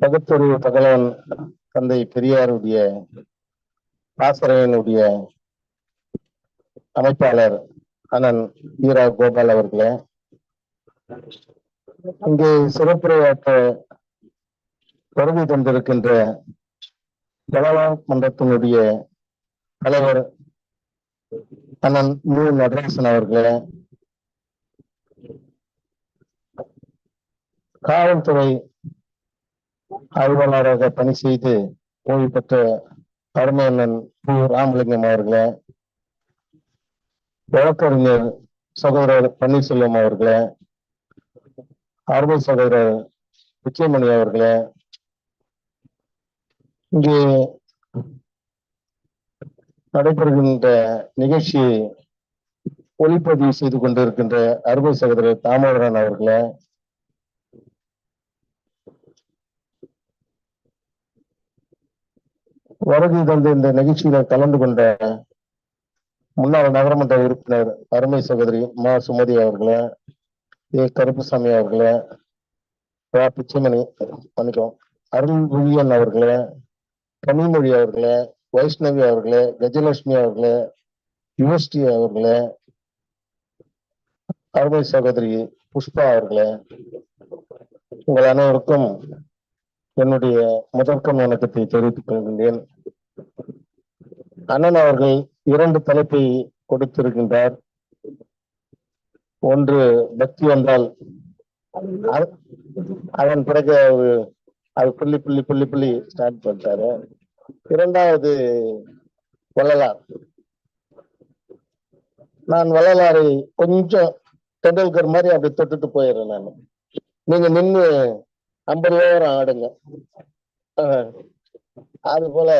பகுத்தறிவு பகலவன் தந்தை பெரியாருடைய ஆசிரியனுடைய அமைப்பாளர் அண்ணன் ஈரா கோபால் அவர்களே. இங்கே சிறப்புரையாற்ற வருகை தந்திருக்கின்ற பலவான் மன்றத்தினுடைய தலைவர் அண்ணன் மு. நடராசன் அவர்களே. காவல்துறை ஆய்வாளராக பணி செய்து ஓய்வு பெற்ற அருமையண்ணன் பு. ராமலிங்கம் அவர்களே வழக்கறிஞர் சகோதரர் பன்னீர்செல்வம் அவர்களே அருமை சகோதரர் விஜயமணி அவர்களே இங்கே நடைபெறுகின்ற நிகழ்ச்சியை ஒளிப்பதிவு செய்து கொண்டிருக்கின்ற அருமை சகோதரர் தாமோதரன் அவர்களே வருகை தந்த இந்த நிகழ்ச்சியில கலந்து கொண்ட முன்னாள் நகரமன்ற உறுப்பினர் அருமை சகோதரி மா. சுமதி அவர்களே ஏ. கருப்புசாமி அவர்களே ரா பிச்சைமணி மன்னிக்கும் அருள் விழியன் அவர்களே கனிமொழி அவர்களே வைஷ்ணவி அவர்களே கஜலட்சுமி அவர்களே யுவஸ்ரீ அவர்களே அருமை சகோதரி புஷ்பா அவர்களே உங்கள் அனைவருக்கும் என்னுடைய முதற்கம் வணக்கத்தை தெரிவித்துக் கொள்கின்றேன். அண்ணன் அவர்கள் இரண்டு தலைப்பை கொடுத்திருக்கின்றார். ஒன்று பக்தி வந்தால் அதன் பிறகு அது புள்ளி புள்ளி புள்ளி புள்ளி ஸ்டார்ட் பண்ணிட்டாரு. இரண்டாவது வள்ளலார். நான் வள்ளலாரை கொஞ்சம் டெண்டுல்கர் மாதிரி அப்படி தொட்டுட்டு போயிடுறேன் நான். நீங்க நின்று ஐம்பது ஓவரம் ஆடுங்க. ஆஹ், அது போல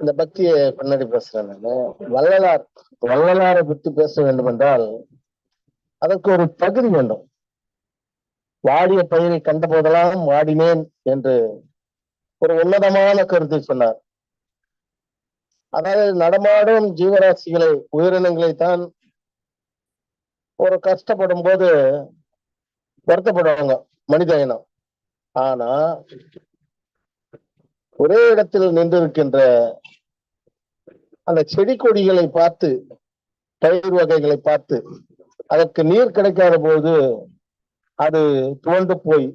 இந்த பக்தியை பின்னாடி பேசுறேன் நானு. வள்ளலார் வள்ளலாரை பற்றி பேச வேண்டும் என்றால் அதற்கு ஒரு தகுதி வேண்டும். வாடிய பயிரை கண்ட போதெல்லாம் வாடினேன் என்று ஒரு உன்னதமான கருத்தை சொன்னார். அதாவது நடமாடும் ஜீவராசிகளை உயிரினங்களை தான் ஒரு கஷ்டப்படும் போது வருத்தப்படுவாங்க. மனித இனம் ஆனா ஒரே இடத்தில் நின்றிருக்கின்ற அந்த செடி கொடிகளை பார்த்து பயிர் வகைகளை பார்த்து அதற்கு நீர் கிடைக்காத போது அது துவண்டு போய்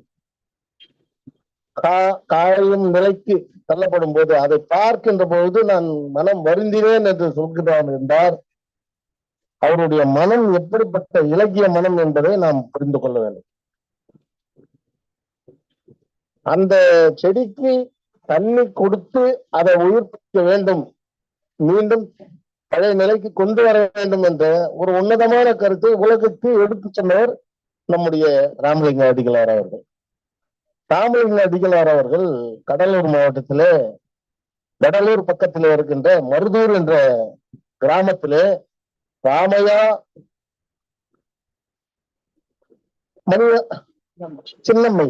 கா- காயும் நிலைக்கு தள்ளப்படும் போது அதை பார்க்கின்ற பொழுது நான் மனம் வருந்தினேன் என்று சொல்கிறான் என்றார் அவருடைய மனம் எப்படிப்பட்ட இலக்கிய மனம் என்பதை நாம் புரிந்து கொள்ள வேண்டும். அந்த செடிக்கு தண்ணி கொடுத்து அதை உயிர்ப்பிக்க வேண்டும். மீண்டும் பழைய நிலைக்கு கொண்டு வர வேண்டும் என்ற ஒரு உன்னதமான கருத்தை உலகத்தை எடுத்து சொன்னவர் நம்முடைய ராமலிங்க அடிகளார் அவர்கள். ராமலிங்க அடிகளார் அவர்கள் கடலூர் மாவட்டத்திலே கடலூர் பக்கத்தில் இருக்கின்ற மருதூர் என்ற கிராமத்திலே ராமையா மணிய சின்னம்மை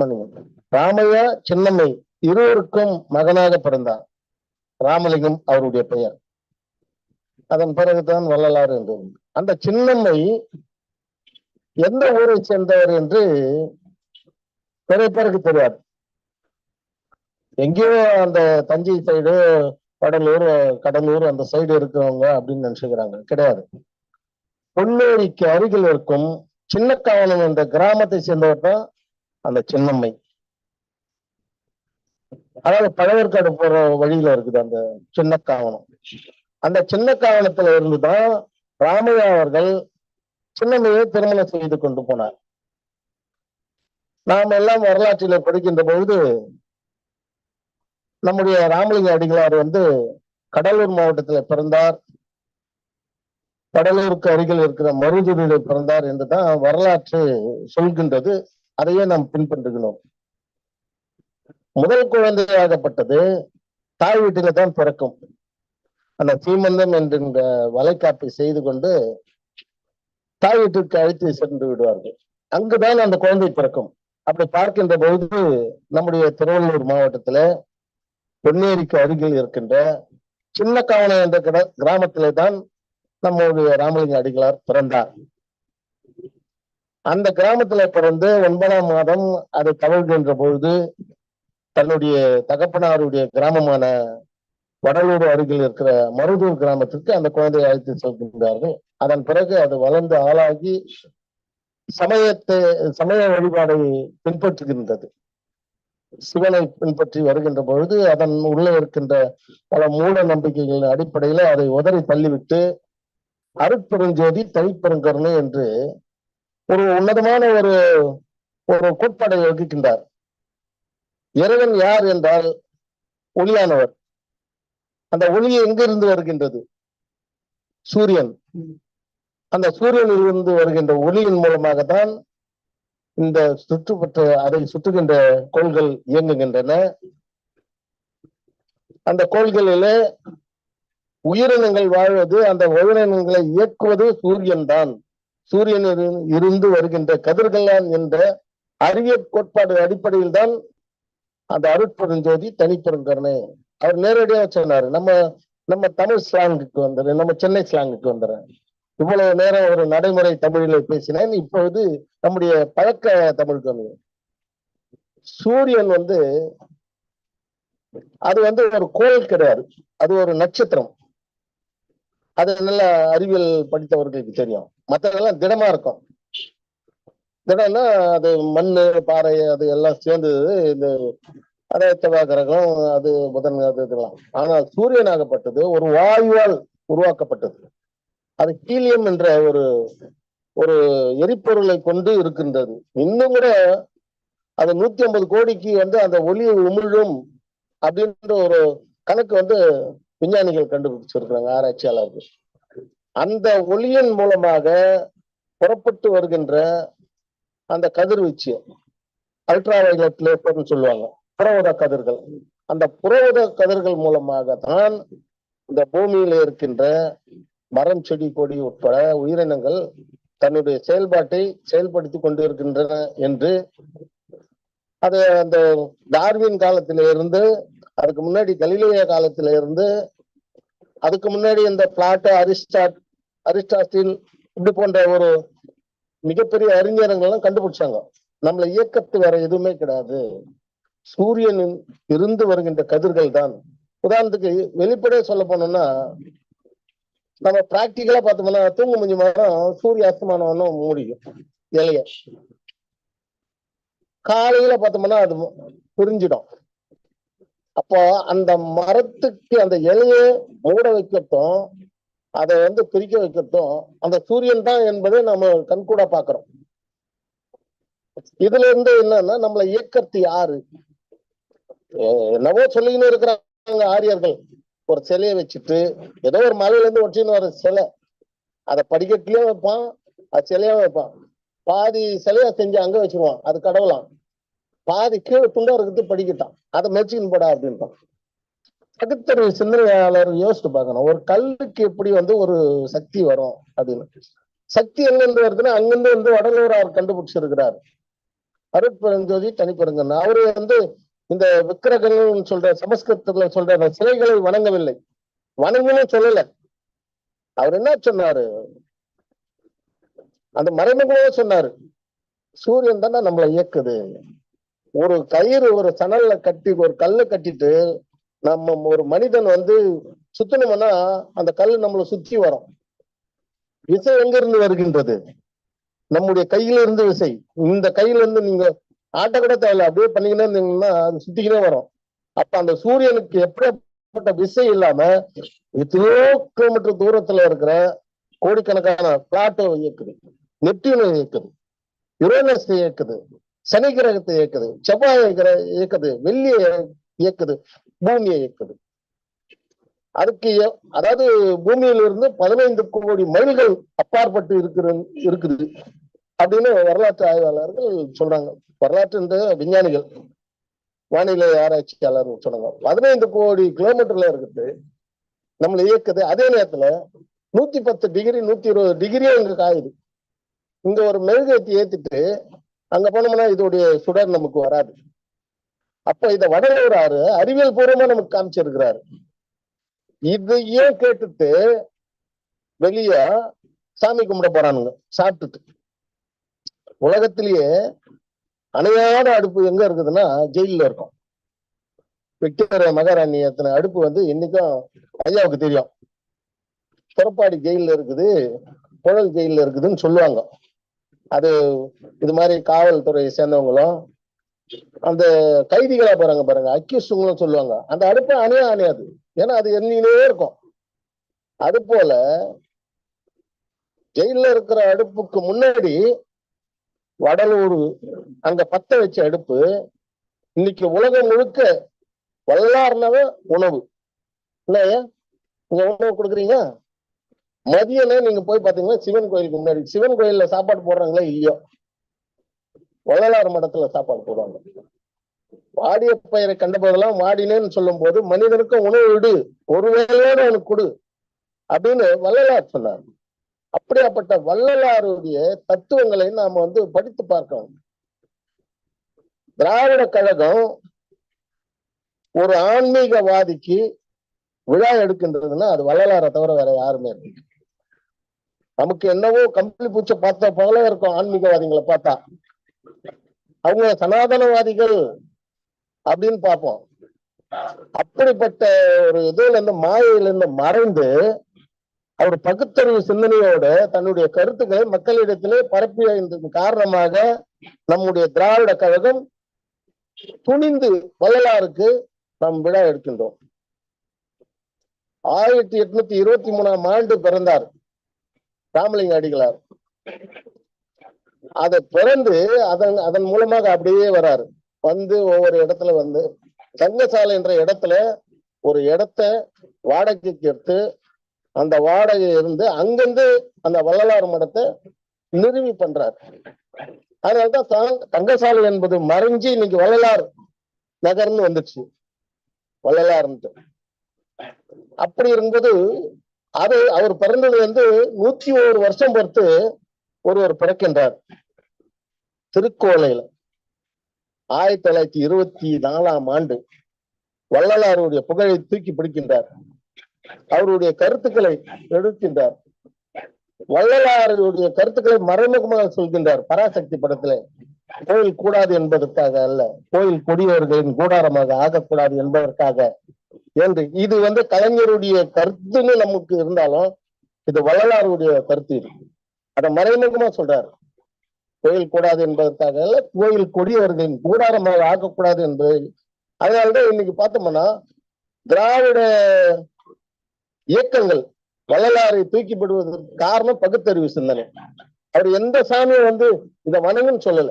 மணியம் ராமையா சின்னம்மை இருவருக்கும் மகனாக பிறந்தார். ராமலிங்கம் அவருடைய பெயர். அதன் பிறகுதான் வள்ளலார் என்று அந்த சின்னம்மை எந்த ஊரை சேர்ந்தவர் என்று நிறைய பேருக்கு தெரியாது. எங்கேயோ அந்த தஞ்சை சைடு கடலூர் கடலூர் அந்த சைடு இருக்கிறவங்க அப்படின்னு நினைச்சுக்கிறாங்க. கிடையாது. பொன்னேரிக்கு அருகில் இருக்கும் சின்னக்காவனம் என்ற கிராமத்தை சேர்ந்தவர் தான் அந்த சின்னம்மை. அதாவது பழவேற்காடு போற வழியில இருக்குது அந்த சின்னக்காவனம் அந்த சின்னக்காவனத்துல இருந்துதான் ராமையா அவர்கள் சின்னம்மையை திருமணம் செய்து கொண்டு போனார். நாம் எல்லாம் வரலாற்றில படிக்கின்ற பொழுது நம்முடைய ராமலிங்க அடிகளார் வந்து கடலூர் மாவட்டத்துல பிறந்தார். கடலூருக்கு அருகில் இருக்கிற மருதூரில் பிறந்தார் என்றுதான் வரலாற்று சொல்கின்றது. அதையே நாம் பின்பற்றுகிறோம். முதல் குழந்தையாகப்பட்டது தாய் வீட்டில தான் பிறக்கும். அந்த சீமந்தம் என்கின்ற வலைக்காப்பை செய்து கொண்டு தாய் வீட்டிற்கு அழைத்து சென்று விடுவார்கள். அங்குதான் அந்த குழந்தை பிறக்கும். அப்படி பார்க்கின்ற பொழுது நம்முடைய திருவள்ளூர் மாவட்டத்துல பொன்னேரிக்கு அருகில் இருக்கின்ற சின்ன காவனை என்ற கிராமத்திலே தான் நம்முடைய ராமலிங்க அடிகளார் பிறந்தார். அந்த கிராமத்துல பிறந்து ஒன்பதாம் மாதம் அது தவழ்கின்ற பொழுது தன்னுடைய தகப்பனாருடைய கிராமமான வடலூர் அருகில் இருக்கிற மருதூர் கிராமத்திற்கு அந்த குழந்தையை அழைத்து செல்கின்றார்கள். அதன் பிறகு அது வளர்ந்து ஆளாகி சமயத்தை சமய வழிபாடை பின்பற்றுகின்றது. சிவனை பின்பற்றி வருகின்ற பொழுது அதன் உள்ளே இருக்கின்ற பல மூட நம்பிக்கைகளின் அடிப்படையில அதை உதறி தள்ளிவிட்டு அருட்பெருஞ்சோதி தனிப்பெருங்கருணை என்று ஒரு உன்னதமான ஒரு ஒரு கோட்பாடை வகுக்கின்றார். இறைவன் யார் என்றால் ஒளியானவர். அந்த ஒளி எங்கிருந்து வருகின்றது? சூரியன். அந்த சூரியனில் இருந்து வருகின்ற ஒளியின் மூலமாகத்தான் இந்த சுற்றுப்பட்ட அதை சுற்றுகின்ற கோள்கள் இயங்குகின்றன. அந்த கோள்களிலே உயிரினங்கள் வாழ்வது அந்த உயிரினங்களை இயக்குவது சூரியன் தான் சூரியனில் இருந்து வருகின்ற கதிர்களான் என்ற அறிவியல் கோட்பாடு அடிப்படையில் தான் அந்த அருட்பெருஞ்சோதி தனிப்பெருங்கருணை அவர் நேரடியாக சொன்னாரு நம்ம நம்ம தமிழ் ஸ்லாங்குக்கு வந்துரு நம்ம சென்னை ஸ்லாங்குக்கு வந்துடுறேன். இவ்வளவு நேரம் ஒரு நடைமுறை தமிழில் பேசினேன் இப்பொழுது நம்முடைய பழக்க தமிழுக்கு வந்து சூரியன் வந்து அது வந்து ஒரு கோள் கிடையாது அது ஒரு நட்சத்திரம். அது நல்ல அறிவியல் படித்தவர்களுக்கு தெரியும். மற்றதெல்லாம் திடமா இருக்கும். திடம்னா அது மண்ணு பாறை அது எல்லாம் சேர்ந்தது இந்த அதே செவ்வாய் கிரகம் அது புதன் அது இதெல்லாம். ஆனால் சூரியனாகப்பட்டது ஒரு வாயுவால் உருவாக்கப்பட்டது. அது ஹீலியம் என்ற ஒரு ஒரு எரிபொருளை கொண்டு இருக்கின்றது. இன்னும் கூட அது நூத்தி ஐம்பது கோடிக்கு வந்து அந்த ஒளி உமிழும் அப்படின்ற ஒரு கணக்கு வந்து விஞ்ஞானிகள் கண்டுபிடிச்சிருக்கிறாங்க ஆராய்ச்சியாளர்கள். அந்த ஒளியின் மூலமாக புறப்பட்டு வருகின்ற அந்த கதிர்வீச்சு அல்ட்ரா வயலட் லேசர்னு சொல்லுவாங்க. புறவத கதிர்கள். அந்த புறவத கதிர்கள் மூலமாக தான் இந்த பூமியில இருக்கின்ற மரம் செடி கொடி உட்பட உயிரினங்கள் தன்னுடைய செயல்பாட்டை செயல்படுத்தி கொண்டு இருக்கின்றன என்று அது அந்த டார்வின் காலத்தில இருந்து அதுக்கு முன்னாடி கலிலேய காலத்தில இருந்து அதுக்கு முன்னாடி இந்த பிளாட்டோ அரிஸ்டாட் அரிஸ்டாஸ்டின் இப்படி போன்ற ஒரு மிகப்பெரிய அறிஞர்கள்லாம் கண்டுபிடிச்சாங்க. நம்மள இயக்கத்து வேற எதுவுமே கிடையாது. சூரியனின் இருந்து வருகின்ற கதிர்கள் தான். உதாரணத்துக்கு வெளிப்படையே சொல்ல போனோம்னா நம்ம பிராக்டிக்கலா பார்த்தோம்னா தூங்கு மஞ்சு மரம் சூரிய அஸ்தமானம் முடியும். இலைய. காலையில பார்த்தோம்னா அது புரிஞ்சிடும். அப்போ அந்த மரத்துக்கு அந்த இலையை மூட வைக்கட்டும் அதை வந்து பிரிக்க வைக்கட்டும். அந்த சூரியன் தான் என்பதை நம்ம கண்கூட பாக்குறோம் இதுல இருந்து என்னன்னா நம்மளை இயக்கத்து யாரு? என்னவோ சொல்லிக்கின்னு இருக்கிறாங்க ஆரியர்கள். ஒரு சிலையை வச்சுட்டு ஏதோ ஒரு மலையில இருந்து ஒட்டின்னு வர சிலை. அதை படிக்கட்டுலயும் வைப்பான் அது சிலையா வைப்பான். பாதி சிலையா செஞ்சு அங்க வச்சிருவான் அது கடவுளாம். பாதி கீழே துண்டா இருக்கிறது படிக்கட்டான். அதை மெச்சின்னு போடா அப்படின்ட்டான் பகுத்தறிவு சிந்தனையாளர் யோசிச்சு பார்க்கணும். ஒரு கல்லுக்கு எப்படி வந்து ஒரு சக்தி வரும் அப்படின்னு. சக்தி எங்கிருந்து வருதுன்னா அங்கிருந்து வந்து வடலூரார் கண்டுபிடிச்சிருக்கிறார். அருட்பெருஞ்சோதி தனிப்பெருங்கன் அவரு வந்து இந்த விக்கிரகங்கள் சொல்ற சமஸ்கிருதத்துல சொல்ற சிலைகளை வணங்கவில்லை. வணங்கணும் சொல்லல. அவர் என்ன சொன்னாரு? அந்த மறைமுகமாக சொன்னாரு. சூரியன் தானே நம்மளை இயக்குது. ஒரு கயிறு ஒரு சணல்ல கட்டி ஒரு கல்லை கட்டிட்டு நம்ம ஒரு மனிதன் வந்து சுத்தணும்னா அந்த கல் நம்மளை சுத்தி வரும். விசை எங்க இருந்து வருகின்றது? நம்முடைய கையில இருந்து விசை. இந்த கையில இருந்து நீங்க ஆட்ட கூட தேவையில்ல. அப்படியே பண்ணிக்கினே இருந்தீங்கன்னா அது சுத்திக்கிட்டே வரும். அப்ப அந்த சூரியனுக்கு எப்படிப்பட்ட விசை இல்லாம எத்தனையோ கிலோமீட்டர் தூரத்துல இருக்கிற கோடிக்கணக்கான பிளாட்டோ இயக்குது. நெப்டியூனை இயக்குது. யுரேனஸ் இயக்குது. சனி கிரகத்தை இயக்குது. செவ்வாய் கிரக இயக்குது. வெள்ளியை இயக்குது. பூமியை இயக்குது அதுக்கு அதாவது பூமியில இருந்து பதினைந்து கோடி மைல்கள் அப்பாற்பட்டு இருக்கிற இருக்குது. அப்படின்னு வரலாற்று ஆய்வாளர்கள் சொல்றாங்க. வரலாற்று விஞ்ஞானிகள் வானிலை ஆராய்ச்சியாளர்கள் சொன்னாங்க பதினைந்து கோடி கிலோமீட்டர்ல இருக்குது. நம்மளை இயக்குது அதே நேரத்துல நூத்தி பத்து டிகிரி நூத்தி இருபது டிகிரி அங்க காயுது. இங்க ஒரு மெழுகேத்தி ஏத்திட்டு அங்க போனோம்னா இதோடைய சுடர் நமக்கு வராது. அப்ப இத வடலூராரு அறிவியல் பூர்வமா நமக்கு காமிச்சிருக்கிறாரு. இதையே கேட்டுட்டு வெளிய சாமி கும்பிட போறானுங்க சாப்பிட்டுட்டு. உலகத்திலேயே அணையாத அடுப்பு எங்க இருக்குதுன்னா ஜெயில இருக்கும். விக்டோரியா மகாராணி எத்தனை அடுப்பு வந்து இன்னைக்கும் ஐயாவுக்கு தெரியும். புறப்பாடி ஜெயில இருக்குது புழல் ஜெயில இருக்குதுன்னு சொல்லுவாங்க. அது இது மாதிரி காவல்துறையை சேர்ந்தவங்களும் அந்த கைதிகளா பாருங்க பாருங்க அக்யூஸ்டுங்களும் சொல்லுவாங்க. அந்த அடுப்பு அணையா அணையாது. ஏன்னா அது எண்ணிலே இருக்கும். அது போல ஜெயில இருக்கிற அடுப்புக்கு முன்னாடி வடலூர் அங்க பத்த வச்ச அடுப்பு இன்னைக்கு உலகம் முழுக்க வல்லார்னவ உணவு. இல்லையா நீங்க உணவு கொடுக்குறீங்க? மதியம் நீங்க போய் பாத்தீங்கன்னா சிவன் கோயிலுக்கு முன்னாடி சிவன் கோயில்ல சாப்பாடு போடுறாங்களா இல்லையோ வள்ளலார் மடத்துல சாப்பாடு போடுவாங்க. வாடிய பயிரை கண்டபோதெல்லாம் வாடினேன்னு சொல்லும் போது மனிதனுக்கு உணவு விடு ஒரு வேலையோட அவனுக்கு கொடு அப்படின்னு வள்ளலார் சொன்னார். அப்படியாப்பட்ட வள்ளலாருடைய தத்துவங்களை நாம வந்து படித்து பார்க்கணும். திராவிட கழகம் ஒரு ஆன்மீகவாதிக்கு விழா எடுக்கின்றதுன்னா அது வள்ளலாரை தவிர வேற யாருமே இருக்கு நமக்கு என்னவோ கம்பளி பூச்சை பார்த்த போல இருக்கும் ஆன்மீகவாதிகளை பார்த்தா. அவங்க சனாதனவாதிகள் அப்படின்னு பார்ப்போம். அப்படிப்பட்ட ஒரு இதுல இருந்து மாயையில இருந்து மறைந்து அவர் பகுத்தறிவு சிந்தனையோட தன்னுடைய கருத்துக்களை மக்களிடத்திலே பரப்பியதன் காரணமாக நம்முடைய திராவிட கழகம் துணிந்து வள்ளலாருக்கு நாம் விழா எடுக்கின்றோம். ஆயிரத்தி எட்நூத்தி இருபத்தி மூணாம் ஆண்டு பிறந்தார். ராமலிங்க அடிகளார். அதை பிறந்து அதன் அதன் மூலமாக அப்படியே வராரு. வந்து ஒவ்வொரு இடத்துல வந்து தங்கசாலை என்ற இடத்துல ஒரு இடத்த வாடகைக்கு எடுத்து அந்த வாடகை இருந்து அங்கிருந்து அந்த வள்ளலார் மடத்தை நிறுவி பண்றார். அதனால்தான் தங்கசாலை என்பது மறைஞ்சு இன்னைக்கு வள்ளலார் நகர்னு வந்துச்சு. வள்ளலார்ன்ட்டு. அப்படி இருந்தது அது அவர் பிறந்தது வந்து நூத்தி ஒரு வருஷம் பொறுத்து ஒருவர் பிறக்கின்றார். திருக்கோலையில ஆயிரத்தி தொள்ளாயிரத்தி இருபத்தி நாலாம் ஆண்டு வள்ளலாருடைய புகழை தூக்கி பிடிக்கின்றார். அவருடைய கருத்துக்களை எடுக்கின்றார். வள்ளலாருடைய கருத்துக்களை மறைமுகமாக சொல்கின்றார். பராசக்தி படத்துல கோயில் கூடாது என்பதற்காக அல்ல கோயில் கொடியவர்களின் கூடாரமாக ஆகக்கூடாது என்பதற்காக என்று. இது வந்து கலைஞருடைய கருத்துன்னு நமக்கு இருந்தாலும் இது வள்ளலாருடைய கருத்து இருக்கு அதை மறைமுகமா சொல்றாரு. கோயில் கூடாது என்பதற்காக அல்ல கோயில் கொடியவர்களின் கூடாரமாக ஆக்கக்கூடாது என்பது அதனாலதான் இன்னைக்கு பார்த்தோம்னா திராவிட இயக்கங்கள் வள்ளலாரை தூக்கிப்படுவதற்கு காரணம் பகுத்தறிவு சிந்தனை. அவர் எந்த சாமியை வந்து இதை வணங்குன்னு சொல்லல.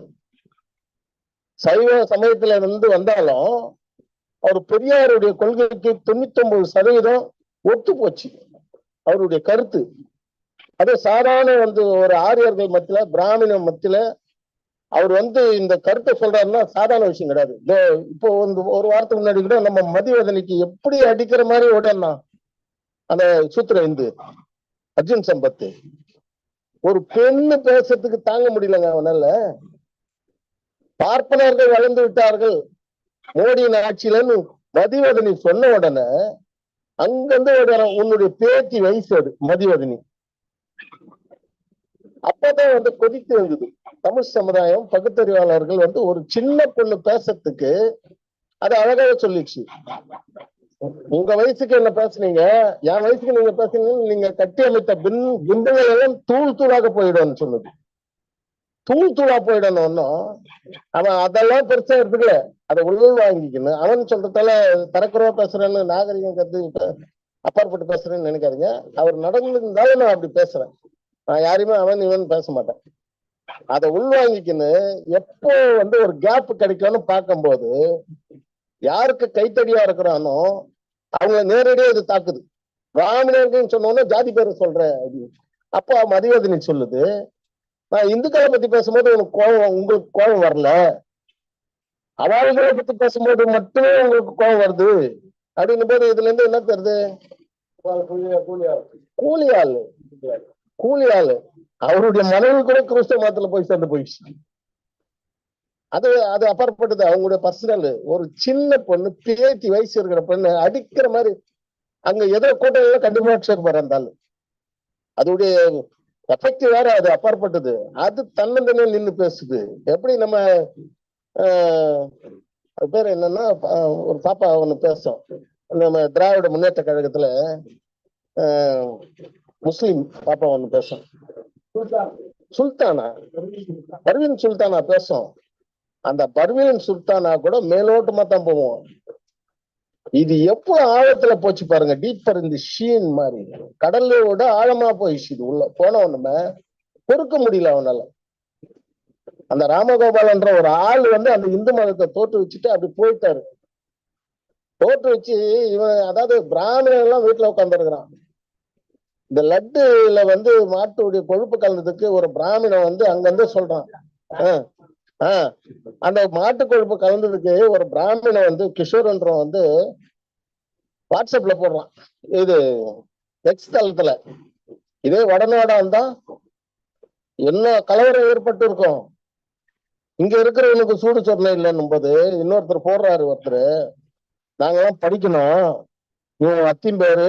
சைவ சமயத்துல இருந்து வந்தாலும் அவர் பெரியாருடைய கொள்கைக்கு தொண்ணூத்தி ஒன்பது சதவீதம் ஒத்து போச்சு அவருடைய கருத்து. அது சாதாரண வந்து ஒரு ஆரியர்கள் மத்தியில பிராமண மத்தியில அவர் வந்து இந்த கருத்தை சொல்றாருன்னா சாதாரண விஷயம் கிடையாது. இதோ இப்போ வந்து ஒரு வாரத்துக்கு முன்னாடி கூட நம்ம மதிவதனைக்கு எப்படி அடிக்கிற மாதிரி உடனா அந்த சூத்திர இந்து அர்ஜுன் சம்பத்து. ஒரு பெண்ணு பேசுறதுக்கு தாங்க முடியலங்க அவனால. பார்ப்பனர்கள் வளர்ந்து விட்டார்கள். மோடியின் ஆட்சியிலன்னு மதிவதனி சொன்ன உடனே அங்கிருந்து உன்னுடைய பேத்தி வயசு அது மதிவதனி. அப்பதான் வந்து கொதித்து இருந்தது. தமிழ் சமுதாயம் பகுத்தறிவாளர்கள் வந்து ஒரு சின்ன பொண்ணு பேசுறதுக்கு அது அழகாக சொல்லிடுச்சு. உங்க வயசுக்கு என்ன பேசுனீங்க? என் வயசுக்கு நீங்க பேசுனீங்க நீங்க கட்டி அமைத்த பின் பிம்பங்கள் எல்லாம் தூள் தூளாக போயிடும்னு சொன்னது. தூள் தூளா போயிடணும் அவன் அதெல்லாம் பெருசா எடுத்துக்கல. அதை உள் வாங்கிக்கணும். அவன் சொல்றதால தரக்குறவா பேசுறேன்னு நாகரிகம் கத்து அப்பாற்பட்டு பேசுறேன்னு நினைக்காதீங்க. அவர் நடந்திருந்தாலும் நான் அப்படி பேசுறேன். நான் யாரையுமே அவன் இவன் பேச மாட்டேன். அதை உள்வாங்கிக்கின்னு எப்போ வந்து ஒரு கேப் கிடைக்கும்னு பார்க்கும்போது யாருக்கு கைத்தடியா இருக்கிறானோ அவங்கள நேரடியா இது தாக்குது. பிராமணர்கள் சொன்னோன்னே ஜாதி பேரை சொல்றேன் அப்படின்னு. அப்போ மதிவதனி சொல்லுது. நான் இந்துக்களை பத்தி பேசும்போது உனக்கு கோபம் உங்களுக்கு கோபம் வரல. அவர்களை பத்தி பேசும்போது மட்டுமே உங்களுக்கு கோபம் வருது. அப்படின்னும் போது இதுல இருந்து என்ன தருது கூலி ஆளு கூலி ஆளு அவருடைய மனைவி கூட கிறிஸ்தவ மதத்துல போய் சேர்ந்து போயிடுச்சு. அது அது அப்பாற்பட்டது. அவங்களுடைய பர்சனல் ஒரு சின்ன பொண்ணு பேத்தி வயசு இருக்கிற பொண்ணு அடிக்கிற மாதிரி அங்க ஏதோ கூட்டங்கள்லாம் கண்டிப்பா சேர்ப்பாரு அதோடைய எஃபெக்ட் வேற அது அப்பாற்பட்டது. அது தன்னந்தனே நின்னு பேசுது. எப்படி நம்ம அது பேர் என்னன்னா ஒரு பாப்பா ஒன்று பேசும். நம்ம திராவிட முன்னேற்ற கழகத்துல முஸ்லீம் பாப்பா ஒன்று பேசும். சுல்தானா? பர்வீன் சுல்தானா பேசும். அந்த பர்வீன் சுல்தானா கூட மேலோட்டமா தான் போவோம். இது எவ்வளவு ஆழத்துல போச்சு பாருங்க. டீப்பர் இந்த ஷீன் மாதிரி. கடலோட ஆழமா போயிடுச்சு இது உள்ள. போன உடனே பொறுக்க முடியல அவனால. அந்த ராமகோபாலன்ற ஒரு ஆள் வந்து அந்த இந்து மதத்தை தோற்று வச்சுட்டு அப்படி போயிட்டாரு. தோற்று வச்சு இவன் அதாவது பிராமணன் எல்லாம் வீட்டுல உட்காந்துருக்கிறான் இந்த லட்டுல வந்து மாட்டுடைய கொழுப்பு கலந்ததுக்கு ஒரு பிராமணன் வந்து அங்கிருந்து சொல்றான். ஆஹ் அந்த மாட்டு கொழுப்பு கலந்ததுக்கு ஒரு பிராமணன் வந்து கிஷோர்ன்றவன் வந்து வாட்ஸ்அப்ல போடுறான். இது எக்ஸ் தளத்துல. இதே வடநாடா இருந்தா என்ன கலவரம் ஏற்பட்டு இருக்கும் இங்க இருக்கிறவனுக்கு சூடு சொரணை இல்லைன்னும் போது இன்னொருத்தர் போடுறாரு ஒருத்தர். நாங்கெல்லாம் படிக்கணும். இவன் அத்தின் பேரு.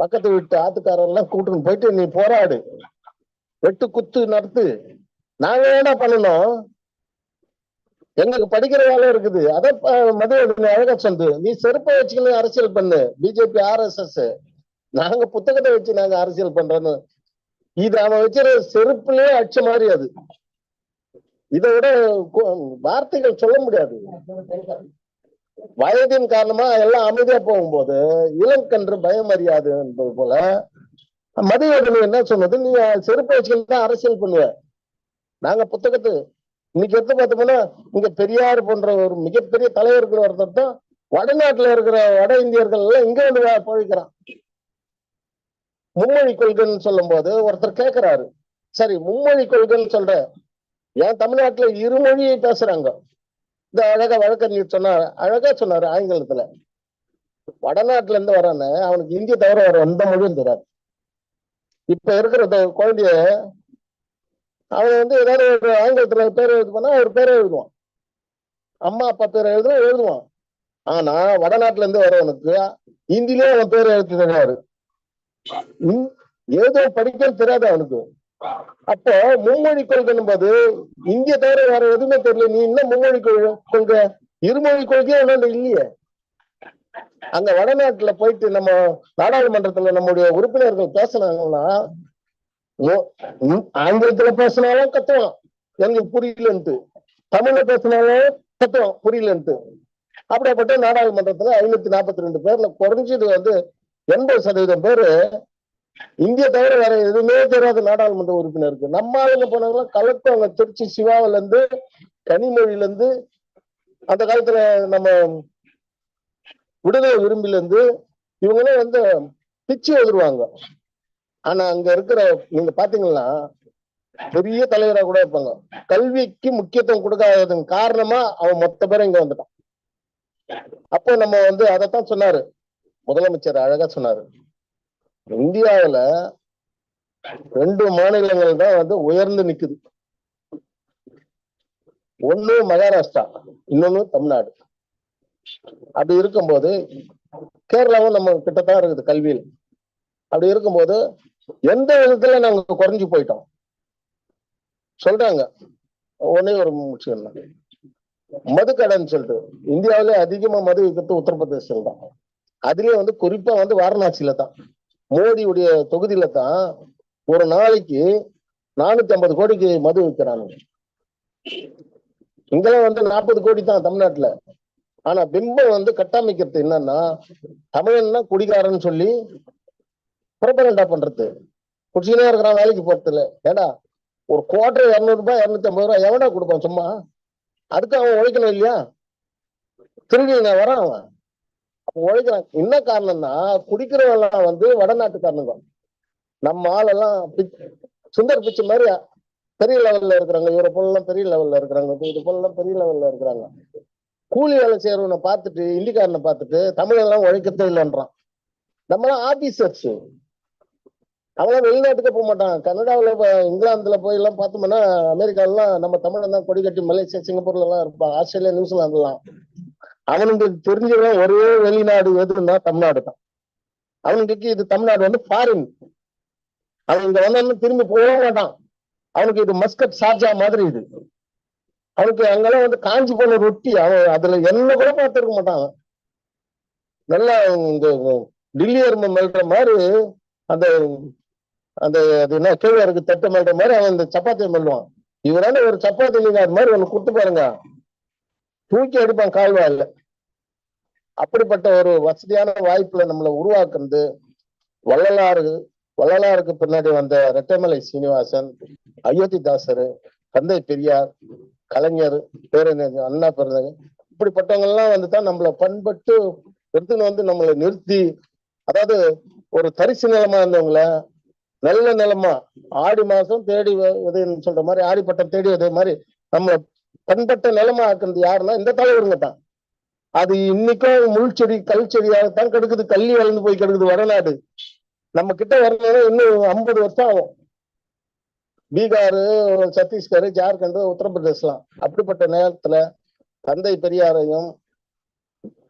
பக்கத்து வீட்டு ஆத்துக்காரெல்லாம் கூட்டுன்னு போயிட்டு நீ போராடு. வெட்டு குத்து நடத்து. நாங்க என்ன பண்ணணும்? எங்களுக்கு படிக்கிற வேலை இருக்குது. அதான் மதுரை அழகா சொந்து நீ செருப்பை வச்சுக்கணும் அரசியல் பண்ணு. பிஜேபி ஆர்எஸ்எஸ் நாங்க புத்தகத்தை வச்சு நாங்க அரசியல் பண்றோன்னு இது அவன் வச்சிருக்க செருப்புலயே அடிச்ச மாதிரி அது. இதை விட வார்த்தைகள் சொல்ல முடியாது. வயதின் காரணமா எல்லாம் அமைதியா போகும்போது இளங்கன்று பயம் அறியாது என்பது போல மதிவதனி என்ன சொன்னது? நீ செருப்பு வச்சுக்கிட்டு தான் அரசியல் பண்ணுவ. நாங்க புத்தகத்து இன்னைக்கு எடுத்து பார்த்தோம்னா இங்க பெரியார் போன்ற ஒரு மிகப்பெரிய தலைவர்கள் ஒருத்தர் தான் வடநாட்டுல இருக்கிற வட இந்தியர்கள் எல்லாம் இங்க வந்து வா- பழகிறான் மும்மொழி கொள்கைன்னு சொல்லும் போது ஒருத்தர் கேட்கிறாரு சரி மும்மொழி கொள்கைன்னு சொல்ற ஏன் தமிழ்நாட்டுல இருமொழியை பேசுறாங்க? இந்த அழகா வழக்கறிஞர் சொன்னார் அழகா சொன்னாரு ஆங்கிலத்துல. வடநாட்டுல இருந்து வரான அவனுக்கு இந்திய தவிர வர எந்த மொழியும் தெரியாது. இப்ப இருக்கிற குழந்தைய அவன் வந்து ஏதாவது ஒரு ஆங்கிலத்துல பேர் எழுது பண்ணா ஒரு பேரை எழுதுவான். அம்மா அப்பா பேரை எழுதுனா எழுதுவான். ஆனா வடநாட்டுல இருந்து வரவனுக்கு ஹிந்திலயே அவன் பேரை எழுத்து தெரியாது ஏதோ படிக்க தெரியாது அவனுக்கு. அப்போ மும்மொழி கொள்கை என்பது இந்திய தவிர வேற எதுவுமே தெரியல. நீ என்ன மும்மொழி கொள்கை? இருமொழி கொள்கையே என்னன்னு இல்லையே. அங்க வடநாட்டுல போயிட்டு நம்ம நாடாளுமன்றத்துல நம்முடைய உறுப்பினர்கள் பேசினாங்கன்னா ஆங்கிலத்துல பேசினாலும் கத்துவோம் எனக்கு புரியலன்ட்டு. தமிழ்ல பேசினாலும் கத்துவோம் புரியலன்ட்டு. அப்படிப்பட்ட நாடாளுமன்றத்துல ஐநூத்தி நாற்பத்தி ரெண்டு பேர்ல குறைஞ்சது வந்து எண்பது சதவீதம் பேரு இந்திய தவிர வேற எதுவுமே தெரியாத நாடாளுமன்ற உறுப்பினருக்கு நம்ம ஆளுங்க போனாங்கன்னா அவங்க திருச்சி சிவாவில இருந்து கனிமொழியில இருந்து அந்த காலத்துல நம்ம விடுதலை விரும்பில இருந்து இவங்களும் வந்து பிச்சு எழுதுருவாங்க ஆனா அங்க இருக்கிற நீங்க பாத்தீங்கன்னா பெரிய தலைவரா கூட இருப்பாங்க. கல்விக்கு முக்கியத்துவம் கொடுக்காததன் காரணமா அவன் மொத்த பேரும் இங்க வந்துட்டான். அப்போ நம்ம வந்து அதைத்தான் சொன்னாரு. முதலமைச்சர் அழகா சொன்னாரு. இந்தியாவுல ரெண்டு மாநிலங்கள் தான் வந்து உயர்ந்து நிக்குது. ஒண்ணு மகாராஷ்டிரா இன்னொன்னு தமிழ்நாடு. அப்படி இருக்கும்போது கேரளாவும் நம்ம கிட்டத்தான் இருக்குது கல்வியில். அப்படி இருக்கும்போது எந்த விதத்துல நாங்க குறைஞ்சு போயிட்டோம்? சொல்றாங்க. ஒன்னே ஒரு முடிச்சுக்கணும் மதுக்கடைன்னு சொல்லிட்டு. இந்தியாவிலே அதிகமா மது விற்கிறது உத்தரப்பிரதேசத்தில் தான். அதுலயே வந்து குறிப்பா வந்து வாரணாசியில தான். மோடியுடைய தொகுதியில தான் ஒரு நாளைக்கு நானூத்தி ஐம்பது கோடிக்கு மது விற்கிறாங்க இங்கெல்லாம் வந்து நாற்பது கோடி தான் தமிழ்நாட்டுல. ஆனா பிம்பம் வந்து கட்டமைக்கிறது என்னன்னா தமிழன்னா குடிகாரன்னு சொல்லி புறப்பரண்டா பண்றது. குடிச்சுனே இருக்கிறான் வேலைக்கு போறது ஏடா ஒரு குவார்டர் இரநூறு ரூபாய் இரநூத்தி ஐம்பது ரூபாய் எவனா கொடுப்பான்? சும்மா. அதுக்கு அவன் உழைக்கணும் இல்லையா? திருடி நான் வரான் அவன். உழைக்கிறாங்க உழைக்கிறான் என்ன காரணம்னா குடிக்கிறவெல்லாம் வந்து வடநாட்டுக்காரனுங்க. நம்ம ஆளெல்லாம் சுந்தர் பிச்சை மாதிரி பெரிய லெவல்ல இருக்கிறாங்க. இவரை போலாம் பெரிய லெவல்ல இருக்கிறாங்க. இது போலாம் பெரிய லெவல்ல இருக்கிறாங்க. கூலி வேலை செய்யறவனை பார்த்துட்டு இந்திக்காரனை பார்த்துட்டு தமிழெல்லாம் உழைக்கத்தே இல்லைன்றான். நம்மளாம் ஆபீசர்ஸ் அவங்களாம் வெளிநாட்டுக்கு போக மாட்டான் கனடாவில் இங்கிலாந்துல போய் எல்லாம் பார்த்தோம்னா அமெரிக்காலாம் நம்ம தமிழன் தான் கொடி கட்டி மலேசியா சிங்கப்பூர்ல எல்லாம் இருப்பான் ஆஸ்திரேலியா நியூசிலாந்துலாம். அவனுக்கு தெரிஞ்சவன் ஒரே வெளிநாடு எதுன்னா தமிழ்நாடு தான். அவனுக்கு இது தமிழ்நாடு வந்து ஃபாரின் அவன் இங்க வந்தாலும் திரும்பி போக மாட்டான். அவனுக்கு இது மஸ்கட் சார்ஜா மாதிரி இது. அவனுக்கு அங்கெல்லாம் வந்து காஞ்சி போன ரொட்டி அவன் அதுல என்ன கூட பார்த்துருக்க மாட்டான். நல்லா இந்த டில்லி எறும்பு மெல்ற மாதிரி அந்த அந்த அது என்ன கேழ்வரகு தட்டு மெல்ற மாதிரி அவன் இந்த சப்பாத்தியை மெல்லுவான். இவரான ஒரு சப்பாத்தி நீங்க அது மாதிரி ஒண்ணு கொடுத்து பாருங்க. தூக்கி அடிப்பான் கால்வாயில். அப்படிப்பட்ட ஒரு வசதியான வாய்ப்புல நம்மளை உருவாக்குறது வள்ளலாறு வள்ளலாருக்கு பின்னாடி வந்த ரெட்டமலை சீனிவாசன் அயோத்திதாசர் தந்தை பெரியார் கலைஞர் பேரறிஞர் அண்ணா பிறந்தங்க இப்படிப்பட்டவங்க எல்லாம் வந்து தான் நம்மளை பண்பட்டு எடுத்துன்னு வந்து நம்மளை நிறுத்தி அதாவது ஒரு தரிசு நிலமா இருந்தவங்கள நல்ல நிலமா ஆடி மாசம் தேடி வ- விதைன்னு சொல்ற மாதிரி ஆடிப்பட்டம் தேடி விதை மாதிரி நம்ம பண்பட்ட நிலமா ஆக்குறது யாருன்னா இந்த தலைவருங்க தான் அது இன்னைக்கும் முள் செடி கல் செடியாகத்தான் கிடக்குது. கள்ளி வளர்ந்து போய் கிடக்குது வடநாடு. நம்ம கிட்ட வரலன்னா இன்னும் ஐம்பது வருஷம் ஆகும். பீகார் சத்தீஸ்கர் ஜார்க்கண்ட் உத்தரப்பிரதேசலாம். அப்படிப்பட்ட நேரத்துல தந்தை பெரியாரையும்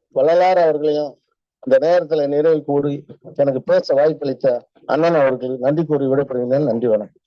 வள்ளலார் அவர்களையும் அந்த நேரத்துல நிறைவு கூறி எனக்கு பேச வாய்ப்பளித்த அண்ணன் அவர்களுக்கு நன்றி கூறி விடப்படுகிறேன் நன்றி வணக்கம்.